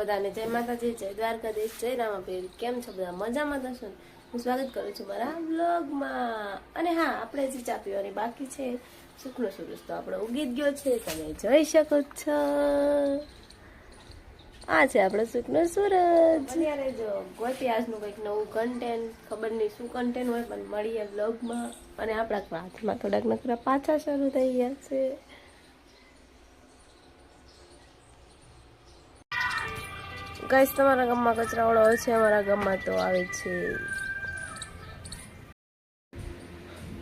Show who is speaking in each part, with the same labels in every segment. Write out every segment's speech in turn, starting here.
Speaker 1: બધાને જય માતાજી, જય દ્વારકાધીશ, જય રામાપીર. કેમ છો બધા? મજામાં થશો શું હું સ્વાગત કરું છું મારા બ્લોગમાં અને હા, આપણે જે ચા પીવાની બાકી છે, સુખનો સૂરજ તો આપણો ઉગી જ ગયો છે. તમે જોઈ શકો છો. આ છે આપણો સુખનો સૂરજ. અત્યારે જો ગોતી આજનું કંઈક નવું કન્ટેન્ટ ખબર નહીં શું કન્ટેન્ટ હોય, પણ મળીએ બ્લોગમાં અને આપણા હાથમાં થોડાક નકરા પાછા શરૂ થઈ ગયા છે. ગાઈસ, તમારા ગામમાં કચરાવાળો હોય છે, અમારા ગામમાં તો આવે છે.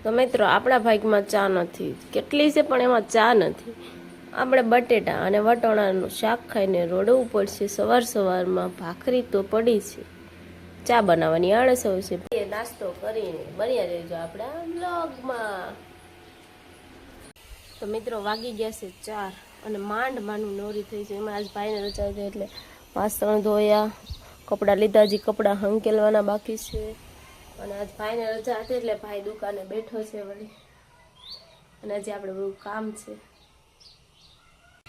Speaker 1: તો મિત્રો, આપણા ભાગમાં ચા નથી. કેટલી છે, પણ એમાં ચા નથી. આપણે બટેટા અને વટોણાનું શાક ખાઈને રોડવું પડશે. સવાર સવારમાં ભાખરી તો પડી છે. ચા બનાવવાની આળસ હોય એ નાસ્તો કરીને બન્યા રહેજો આપણા બ્લોગમાં તો મિત્રો, વાગી ગયા છે ચાર અને માંડ માંડું નોરી થઈ છે. એમાં આજ ભાઈને રજા છે એટલે વાસણ ધોયા કપડાં લીધા હજી કપડાં હંકેલવાના બાકી છે. અને આજ ભાઈને રજા હતી એટલે ભાઈ દુકાને બેઠો છે વળી. અને હજી આપણે બહુ કામ છે.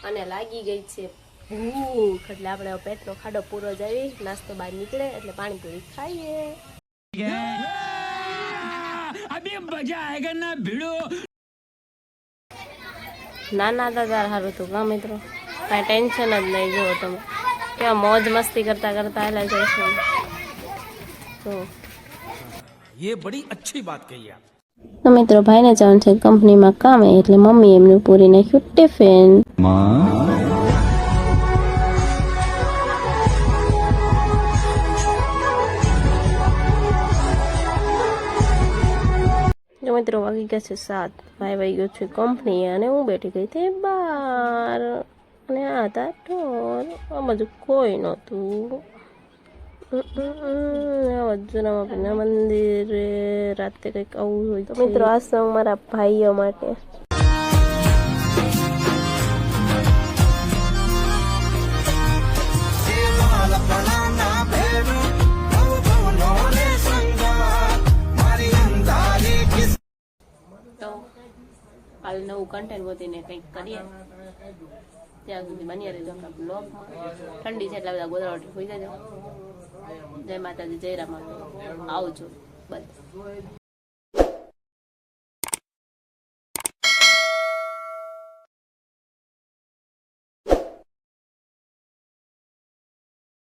Speaker 1: અને લાગી ગઈ છે ભૂખ. એટલે આપણે પેટનો ખાડો પૂરો જાવી નાસ્તો બહાર નીકળે એટલે
Speaker 2: પાણી પૂરી ખાઈએ અભી ના
Speaker 1: ના ના દાદા સારું તું કા મિત્રો. કાંઈ ટેન્શન જ નહીં જુઓ તમે. કેવા મોજ મસ્તી કરતા કરતા એલા જઈશું તો
Speaker 2: ये बड़ी अच्छी बात कही आप
Speaker 1: તો મિત્રો ભાઈને જવાનું છે કંપનીમાં કામે એટલે મમ્મી એમનું પૂરી નાખ્યું ટિફિન તો મિત્રો વાગી ગયા છે સાત ભાઈ વાગી ગયો છે કંપની અને હું બેઠી ગઈ હતી બાર અને આ હતા ઢોર આ બાજુ કોઈ નહોતું જૂના મંદિરે રાતે કંઈક આવું હોય તો મિત્રો આ સોંગ મારા ભાઈઓ માટે. કાલ નવું કન્ટેન્ટ વધીને કંઈક કરીએ. ત્યાં સુધી બની રહેજો આપણા બ્લોગમાં ઠંડી છે એટલા બધા ગોદરાવટી હોઈ જજો. જય માતાજી, જય રામ. આવજો. બસ.